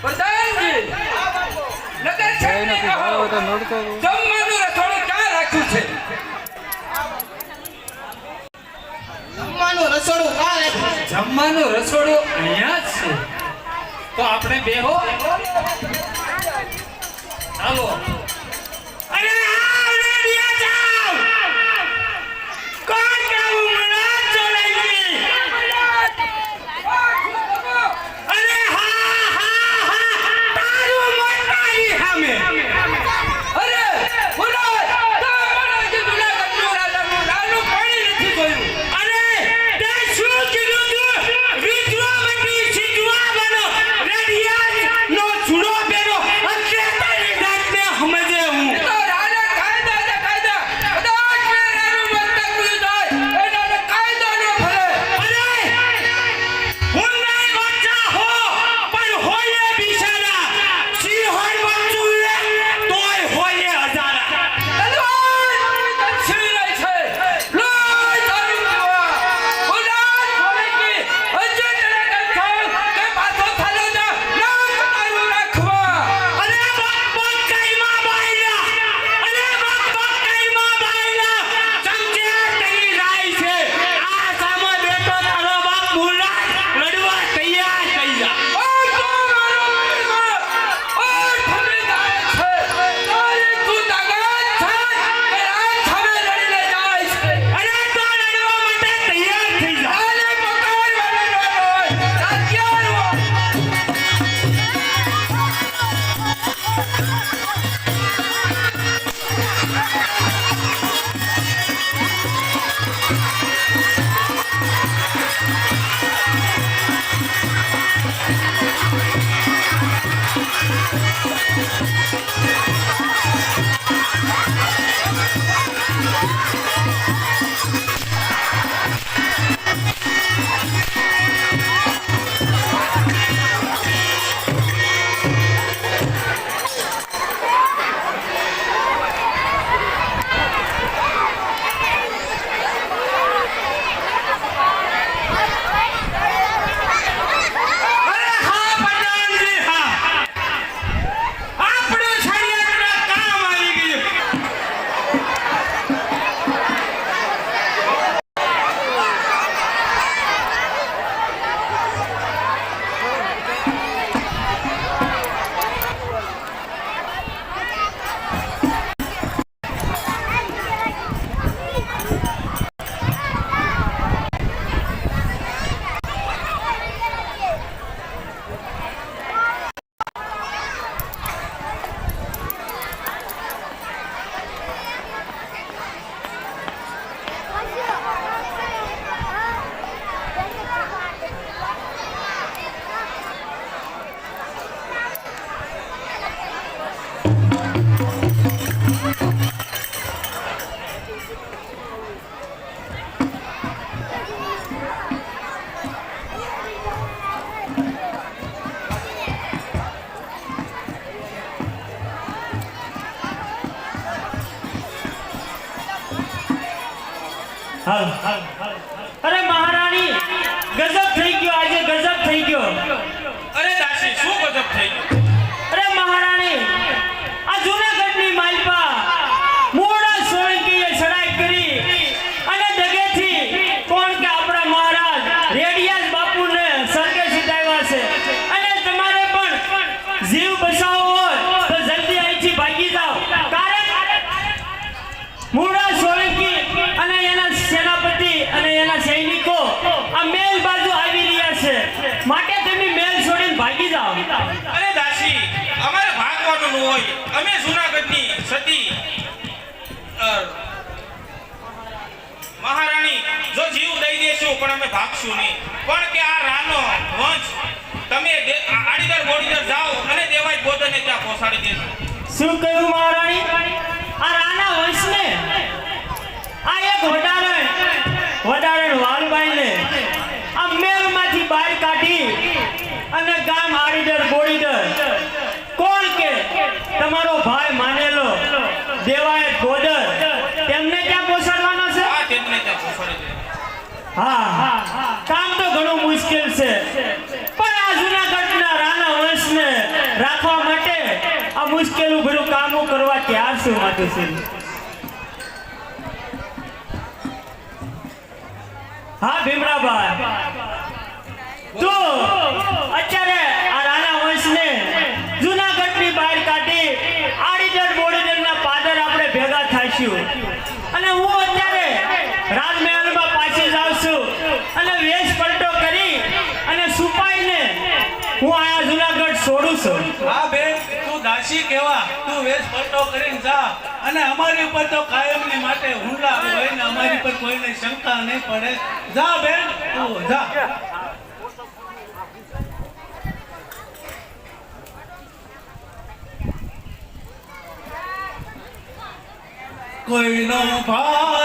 પ્રધાનજી નગર ક્ષેત્રે જમવાનું રસોડું ક્યાં રાખ્યું છે. જમવાનું રસોડું ક્યાં જમવાનું રસોડું અહીંયા જ છે. તો આપણે બે હો. ચાલો અરે મહારાણી હોય. અમે જુનાગઢની સતી મહારાણી, જો જીવ દઈ દેશું, પણ અમે ભાગશું નહીં. પણ કે આ રાનો વંશ, તમે આડીદર બોડીદર જાઓ, અને દેવાય બોધને ત્યાં પહોંચાડી દેજો. શું કહ્યું મહારાણી? આ રાના વંશને? આ એક વડારણ વડારણ વાલભાઈને આ મેલમાંથી બહાર કાઢી અને ગામ આડીદર બોડી તમારો ભાઈ માનેલો. દેવાય ગોદર. તેમને ક્યાં પોસાડવાનો છે? હા તેમને ક્યાં પોસાડી હા હા. કામ તો ઘણું મુશ્કેલ છે. પણ આ જૂનાગઢના રાણા વંશને રાખવા માટે આ મુશ્કેલ ઘણું કામો કરવા તૈયાર છું માધુસિંહ હા ભીમરાભાઈ તો સાક્ષી કહેવા તું વેશ પલટો કરીને જા. અને અમારી ઉપર તો કાયમની માટે હુમલા હોય ને અમારી પર કોઈને શંકા નહીં પડે. જા બેન, તું જા. કોઈનો ભાવ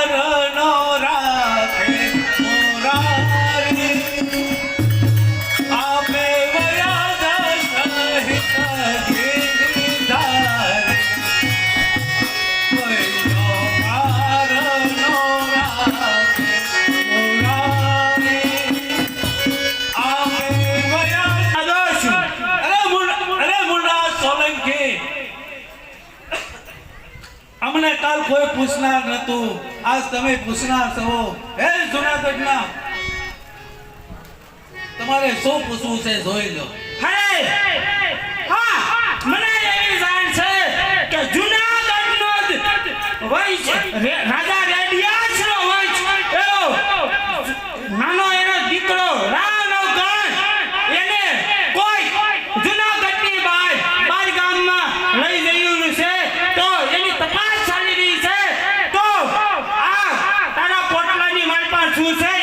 કાલ કોઈ પૂછનાર નતું આજ તમે પૂછનાર છો. હે જુનાગઢના? તમારે શું પૂછવું છે જોઈ લો. હે! મને એવી જાણ છે કે જુનાગઢનો વૈશ્ય રાજા confusão.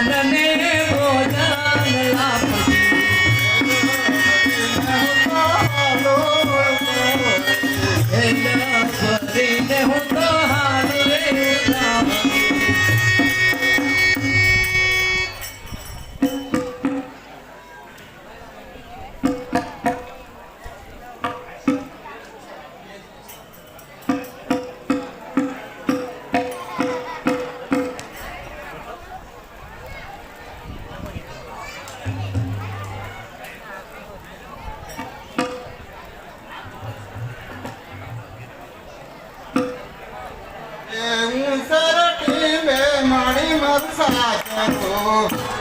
on and संसार